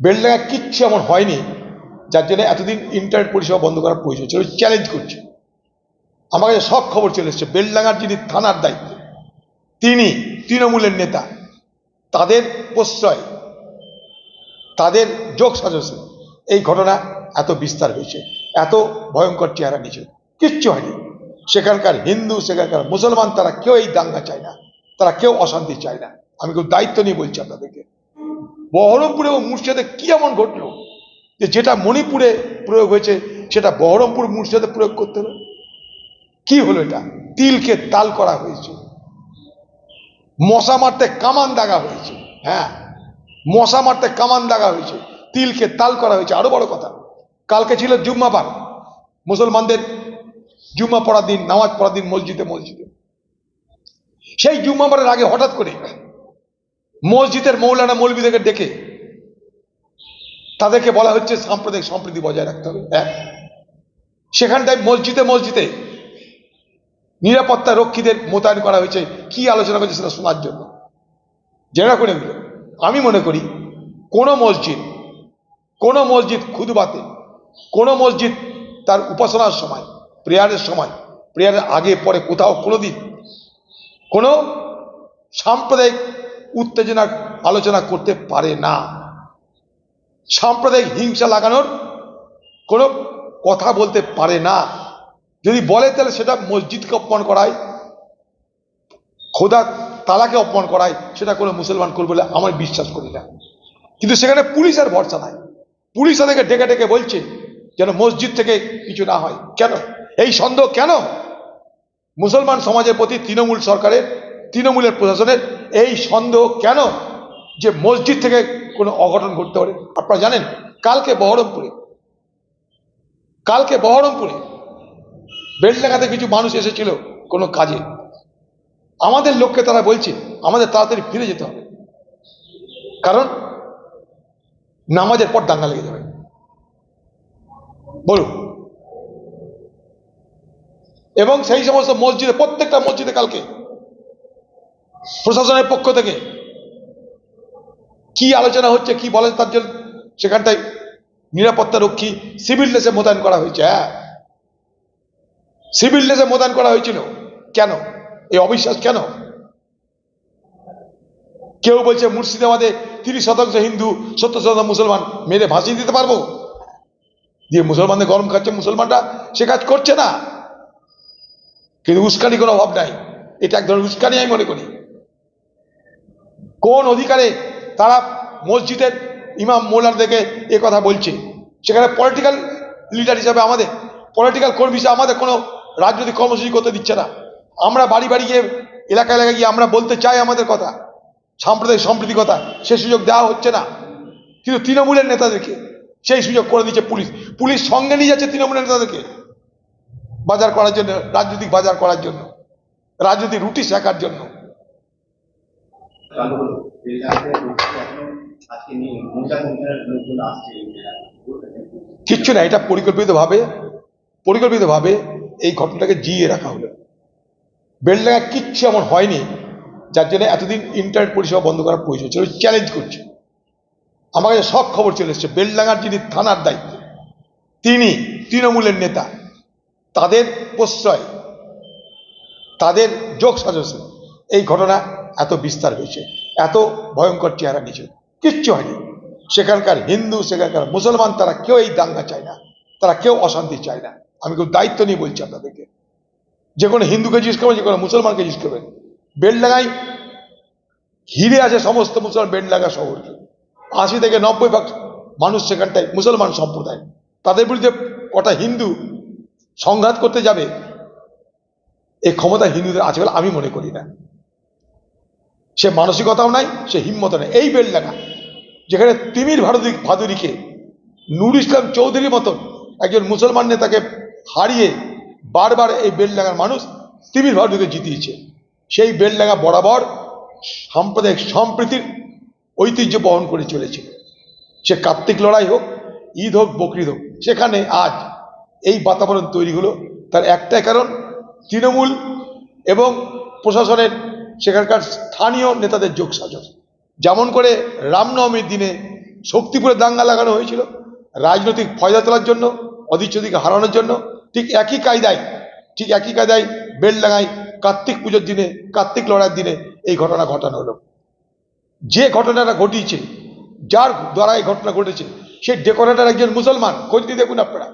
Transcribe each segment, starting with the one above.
বেলডাঙ্গা কিচ্ছু এমন হয়নি, যার জন্য এতদিন ইন্টারনেট পরিষেবা বন্ধ করার প্রয়োজন ছিল চ্যালেঞ্জ করছে। আমার কাছে সব খবর চলে এসছে বেলডাঙ্গার যিনি থানার দায়িত্ব, তিনি তৃণমূলের নেতা, তাদের প্রশ্রয়, তাদের যোগ সাজসে, এই ঘটনা এত বিস্তার হয়েছে, এত ভয়ঙ্কর চেহারা নিয়েছে, কিচ্ছু হয়নি। সেখানকার হিন্দু, সেখানকার মুসলমান, তারা কেউ এই দাঙ্গা চায় না, তারা কেউ অশান্তি চায় না। আমি খুব দায়িত্ব নিয়ে বলছি আপনাদেরকে। বহরমপুরে এবং মুর্শিদাবাদে কি এমন ঘটলো যে যেটা মণিপুরে প্রয়োগ হয়েছে, সেটা বহরমপুর মুর্শিদাবাদে প্রয়োগ করতে হবে কি হলো এটা? তিলকে তাল করা হয়েছে। মশা মারতে কামান দাগা হয়েছে। হ্যাঁ মশা মারতে কামান দাগা হয়েছে। তিলকে তাল করা হয়েছে। আরও বড় কথা, কালকে ছিল জুম্মাবার মুসলমানদের জুম্মা পড়ার দিন, নামাজ পড়ার দিন, মসজিদে মসজিদে। সেই জুম্মাবারের আগে হঠাৎ করে মসজিদের মৌলানা মৌলবীদেরকে ডেকে তাদেরকে বলা হচ্ছে সাম্প্রদায়িক সম্প্রীতি বজায় রাখতে হবে। এক, সেখানটায় মসজিদে মসজিদে নিরাপত্তা রক্ষীদের মোতায়েন করা হয়েছে। কি আলোচনা করেছে সেটা শোনার জন্য। জেনা করে এগুলো। আমি মনে করি কোনো মসজিদ কোনো মসজিদ খুদবাতে, কোনো মসজিদ তার উপাসনার সময়, প্রেয়ারের সময়, প্রেয়ারের আগে, পরে, কোথাও, কোনো দিন কোনো সাম্প্রদায়িক উত্তেজনার আলোচনা করতে পারে না। সাম্প্রদায়িক হিংসা লাগানোর কোনো কথা বলতে পারে না। যদি বলে তাহলে সেটা মসজিদকে অপমান করায়, খোদা তালাকে অপমান করায়, সেটা কোনো মুসলমান করবে বলে আমার বিশ্বাস করি না। কিন্তু সেখানে পুলিশের ভরসা নাই। পুলিশ তাদেরকে ডেকে ডেকে বলছে যেন মসজিদ থেকে কিছু না হয়। কেন? এই সন্দেহ কেন? মুসলমান সমাজের প্রতি তৃণমূল সরকারের তৃণমূলের প্রশাসনের এই সন্দেহ কেন যে মসজিদ থেকে কোনো অঘটন ঘটতে পারে? আপনারা জানেন, কালকে বহরমপুরে কালকে বহরমপুরে বেলডাঙ্গাতে কিছু মানুষ এসেছিল কোনো কাজে। আমাদের লোককে তারা বলছে, আমাদের তাড়াতাড়ি ফিরে যেতে হবে। কারণ নামাজের পর দাঙ্গা লেগে যাবে। বলুন। এবং সেই সমস্ত মসজিদে, প্রত্যেকটা মসজিদে কালকে প্রশাসনের পক্ষ থেকে কি আলোচনা হচ্ছে, কি বলে তার জন্য? সেখানটায় নিরাপত্তা রক্ষী সিভিল ড্রেসে মোতায়েন করা হয়েছে হ্যাঁ? সিভিল ড্রেসে মোতায়েন করা হয়েছিল। কেন? এই অবিশ্বাস কেন? কেউ বলছে মুর্শিদাবাদে তিরিশ শতাংশ হিন্দু, সত্তর শতাংশ মুসলমান, মেরে ভাসিয়ে দিতে পারব? দিয়ে মুসলমানদের গরম খাচ্ছে মুসলমানরা, সে কাজ করছে না। কিন্তু উস্কানি কোনো অভাব নাই। এটা এক ধরনের উস্কানি আমি মনে করি। কোন অধিকারে তারা মসজিদের ইমাম মোলার দেখে এ কথা বলছে? সেখানে পলিটিক্যাল লিডার হিসাবে আমাদের পলিটিক্যাল কর্মী হিসাবে আমাদের কোনো রাজনৈতিক কর্মসূচি করতে দিচ্ছে না। আমরা বাড়ি বাড়ি গিয়ে এলাকা এলাকায় গিয়ে আমরা বলতে চাই আমাদের কথা, সাম্প্রদায়িক সম্প্রীতি কথা, সে সুযোগ দেওয়া হচ্ছে না। কিন্তু তৃণমূলের নেতাদেরকে সেই সুযোগ করে দিচ্ছে পুলিশ। পুলিশ সঙ্গে নিয়ে যাচ্ছে তৃণমূলের নেতাদেরকে বাজার করার জন্য, রাজনৈতিক বাজার করার জন্য, রাজনৈতিক রুটি শেখার জন্য চালু হলো এই রাতে এখনও আজকে নিয়ে মহিলা কমিশনের লোকজন আসছে এই জায়গায়। কিচ্ছু না, এটা পরিকল্পিতভাবে পরিকল্পিতভাবে এই ঘটনাটাকে জিয়ে রাখা হলো। বেলডাঙ্গা কিচ্ছু এমন হয়নি, যার জন্য এতদিন ইন্টারনেট পরিষেবা বন্ধ করার প্রয়োজন ছিল চ্যালেঞ্জ করছে। আমার কাছে সব খবর চলে এসছে, বেলডাঙ্গার যিনি থানার দায়িত্ব, তিনি তৃণমূলের নেতা, তাদের প্রশ্রয়, তাদের যোগ সাজসে এই ঘটনা এত বিস্তার হয়েছে, এত ভয়ঙ্কর চেহারা নিয়েছে। কিচ্ছু হয়নি। সেখানকার হিন্দু, সেখানকার মুসলমান, তারা কেউ এই দাঙ্গা চায় না, তারা কেউ অশান্তি চায় না। আমি খুব দায়িত্ব নিয়ে বলছি আপনাদেরকে। যে কোনো হিন্দুকে জিজ্ঞেস করবেন, যে কোনো মুসলমানকে জিজ্ঞেস করবেন। বেলডাঙ্গায় ঘিরে আছে সমস্ত মুসলমান বেলডাঙ্গা শহরকে আশি থেকে নব্বই ভাগ মানুষ সেখানটায় মুসলমান সম্প্রদায়। তাদের বিরুদ্ধে কটা হিন্দু সংঘাত করতে যাবে, এই ক্ষমতা হিন্দুদের আছে বলে আমি মনে করি না। সে মানসিকতাও নাই, সে হিম্মত নেই। এই বেলডাঙ্গা, যেখানে তিমির ভারতী ভাদুরীকে নুর ইসলাম চৌধুরীর মতন একজন মুসলমান নেতাকে হারিয়ে বারবার এই বেলডাঙ্গার মানুষ তিমির ভারতীকে জিতিয়েছে। সেই বেলডাঙ্গা বরাবর সাম্প্রদায়িক সম্প্রীতির ঐতিহ্য বহন করে চলেছে। সে কার্তিক লড়াই হোক, ঈদ হোক, বকরিদ হোক, সেখানে আজ এই বাতাবরণ তৈরি হলো। তার একটাই কারণ, তৃণমূল এবং প্রশাসনের সেখানকার স্থানীয় নেতাদের যোগ সাজস যেমন করে রামনবমীর দিনে শক্তিপুরে দাঙ্গা লাগানো হয়েছিল, রাজনৈতিক ফয়দা তোলার জন্য অধিচ্ছদিকে হারানোর জন্য। ঠিক একই কায়দায়, ঠিক একই কায়দায় বেলডাঙায় কার্তিক পুজোর দিনে, কার্তিক লড়াইয়ের দিনে এই ঘটনা ঘটানো হলো। যে ঘটনাটা ঘটিয়েছে, যার দ্বারা এই ঘটনা ঘটেছে সে ডেকোরেটার একজন মুসলমান। খোঁজ নিয়ে দেখুন আপনারা।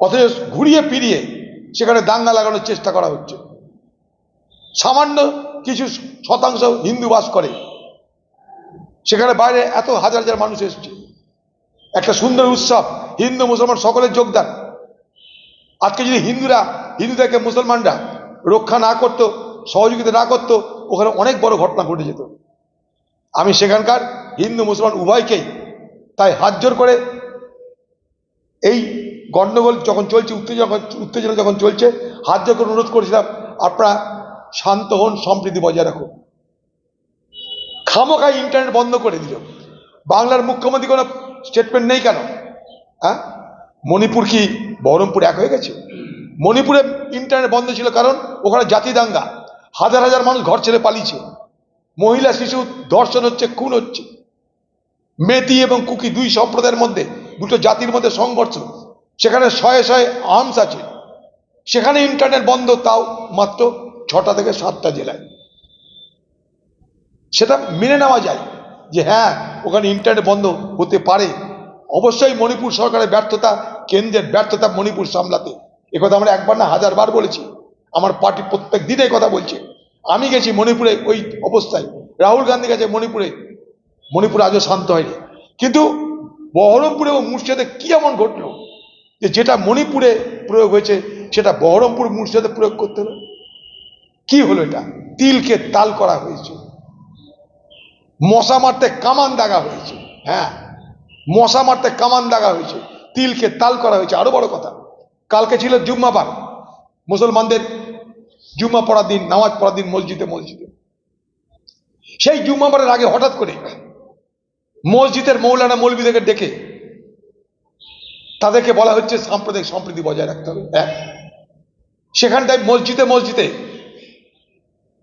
অথচ ঘুরিয়ে ফিরিয়ে সেখানে দাঙ্গা লাগানোর চেষ্টা করা হচ্ছে। সামান্য কিছু শতাংশ হিন্দু বাস করে। সেখানে বাইরে এত হাজার হাজার মানুষ এসছে। একটা সুন্দর উৎসব, হিন্দু, মুসলমান সকলের যোগদান। আজকে যদি হিন্দুরা, হিন্দুদেরকে মুসলমানরা রক্ষা না করতো, সহযোগিতা না করতো, ওখানে অনেক বড় ঘটনা ঘটে যেত। আমি সেখানকার হিন্দু, মুসলমান উভয়কেই তাই হাত জোর করে এই গণ্ডগোল যখন চলছে, উত্তেজনা উত্তেজনা যখন চলছে, হাত জোর করে অনুরোধ করেছিলাম, আপনারা শান্ত হন, সম্প্রীতি বজায় রাখুন। খামোখাই ইন্টারনেট বন্ধ করে দিল। বাংলার মুখ্যমন্ত্রী কোনো স্টেটমেন্ট নেই কেন? হ্যাঁ? মণিপুর কি বহরমপুর এক হয়ে গেছে? মণিপুরে ইন্টারনেট বন্ধ ছিল কারণ ওখানে জাতি দাঙ্গা। হাজার হাজার মানুষ ঘর ছেড়ে পালিয়েছে। মহিলা, শিশু ধর্ষণ হচ্ছে, খুন হচ্ছে। মেতি এবং কুকি দুই সম্প্রদায়ের মধ্যে, দুটো জাতির মধ্যে সংঘর্ষ। সেখানে শয়ে শয়ে আর্মস আছে। সেখানে ইন্টারনেট বন্ধ, তাও মাত্র ছটা থেকে সাতটা জেলায়। সেটা মেনে নেওয়া যায় যে হ্যাঁ ওখানে ইন্টারনেট বন্ধ হতে পারে। অবশ্যই মণিপুর সরকারের ব্যর্থতা, কেন্দ্রের ব্যর্থতা মণিপুর সামলাতে। একথা আমরা একবার না হাজারবার বলেছি। আমার পার্টি প্রত্যেক দিন কথা বলছে। আমি গেছি মণিপুরে ওই অবস্থায়। রাহুল গান্ধী গেছে মণিপুরে। মণিপুর আজও শান্ত হয়নি। কিন্তু বহরমপুরে এবং মুর্শিদাবাদে কি এমন ঘটলো? যে যেটা মণিপুরে প্রয়োগ হয়েছে, সেটা বহরমপুর মুর্শিদাবাদে প্রয়োগ করতে হলো? কি হলো এটা? তিলকে তাল করা হয়েছে। মশা মারতে কামান দাগা হয়েছে। হ্যাঁ মশা মারতে কামান দাগা হয়েছে। তিলকে তাল করা হয়েছে। আরও বড় কথা, কালকে ছিল জুম্মাবার মুসলমানদের জুম্মা পড়ার দিন, নামাজ পড়ার দিন মসজিদে মসজিদে। সেই জুম্মাবারের আগে হঠাৎ করে মসজিদের মৌলানা মৌলবীদেরকে ডেকে তাদেরকে বলা হচ্ছে সাম্প্রদায়িক সম্প্রীতি বজায় রাখতে হবে। এক, সেখানটায় মসজিদে মসজিদে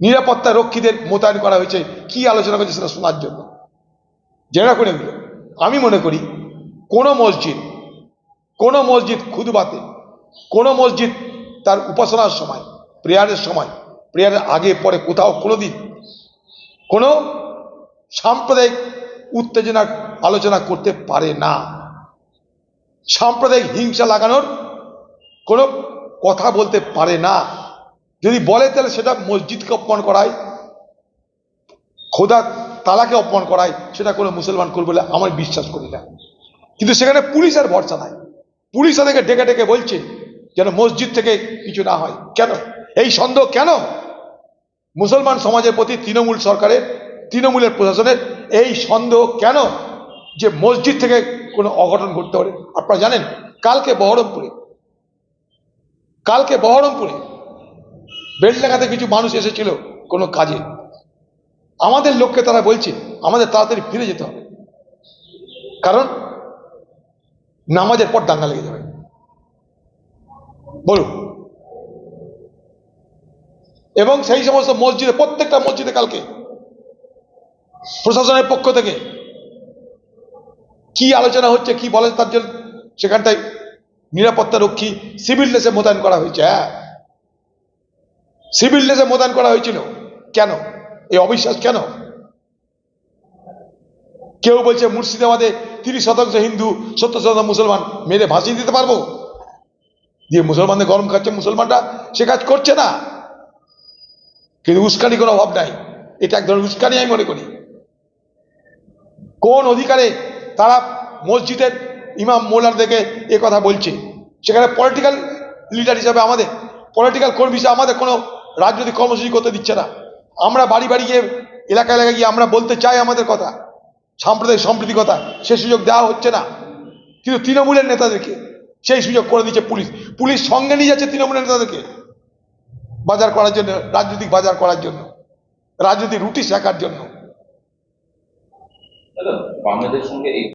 নিরাপত্তা রক্ষীদের মোতায়েন করা হয়েছে, কি আলোচনা করেছে সেটা শোনার জন্য। জেনে এগুলো। আমি মনে করি, কোনো মসজিদ কোনো মসজিদ খুদবাতে, কোনো মসজিদ তার উপাসনার সময়, প্রেয়ারের সময়, প্রেয়ারের আগে, পরে, কোথাও কোনো দিন কোনো সাম্প্রদায়িক উত্তেজনার আলোচনা করতে পারে না। সাম্প্রদায়িক হিংসা লাগানোর কোনো কথা বলতে পারে না। যদি বলে তাহলে সেটা মসজিদকে অপমান করায় খোদা তালাকে অপমান করায়, সেটা কোনো মুসলমান করবে বলে আমার বিশ্বাস করি না। কিন্তু সেখানে পুলিশ আর ভরসা নাই। পুলিশ তাদেরকে ডেকে ডেকে বলছে যেন মসজিদ থেকে কিছু না হয়। কেন? এই সন্দেহ কেন? মুসলমান সমাজের প্রতি তৃণমূল সরকারের, তৃণমূলের প্রশাসনের এই সন্দেহ কেন যে মসজিদ থেকে কোনো অঘটন ঘটতে পারে? আপনারা জানেন, কালকে বহরমপুরে কালকে বহরমপুরে বেলডাঙ্গাতে কিছু মানুষ এসেছিল কোনো কাজে। আমাদের লোককে তারা বলছে, আমাদের তাড়াতাড়ি ফিরে যেতে হবে। কারণ নামাজের পর দাঙ্গা লেগে যাবে। বলুন। এবং সেই সমস্ত মসজিদে, প্রত্যেকটা মসজিদে কালকে প্রশাসনের পক্ষ থেকে কি আলোচনা হচ্ছে, কি বলে তার জন্য সেখানটায় নিরাপত্তা রক্ষী, সিভিল ড্রেসে মোতায়েন করা হয়েছে হ্যাঁ। সিভিল ড্রেসে মোতায়েন করা হয়েছিল। কেন? এই অবিশ্বাস কেন? কেউ বলছে মুর্শিদাবাদে তিরিশ শতাংশ হিন্দু, সত্তর শতাংশ মুসলমান মেরে ভাসিয়ে দিতে পারব? দিয়ে মুসলমানদের গরম খাচ্ছে মুসলমানরা, সে কাজ করছে না। কিন্তু উস্কানি কোনো অভাব নাই। এটা এক ধরনের উস্কানি আমি মনে করি। কোন অধিকারে তারা মসজিদের ইমাম মোলার দেখে এ কথা বলছে? সেখানে পলিটিক্যাল লিডার হিসাবে আমাদের পলিটিক্যাল কর্মী হিসাবে আমাদের কোনো রাজনৈতিক কর্মসূচি করতে দিচ্ছে না, আমরা বাড়ি বাড়ি গিয়ে এলাকা এলাকায় গিয়ে আমরা বলতে চাই আমাদের কথা, সাম্প্রদায়িক সম্প্রীতি কথা, সে সুযোগ দেওয়া হচ্ছে না। কিন্তু তৃণমূলের নেতাদেরকে সেই সুযোগ করে দিচ্ছে পুলিশ। পুলিশ সঙ্গে নিয়ে যাচ্ছে তৃণমূলের নেতাদেরকে বাজার করার জন্য, রাজনৈতিক বাজার করার জন্য, রাজনৈতিক রুটি শেখার জন্য। বাংলাদেশের সঙ্গে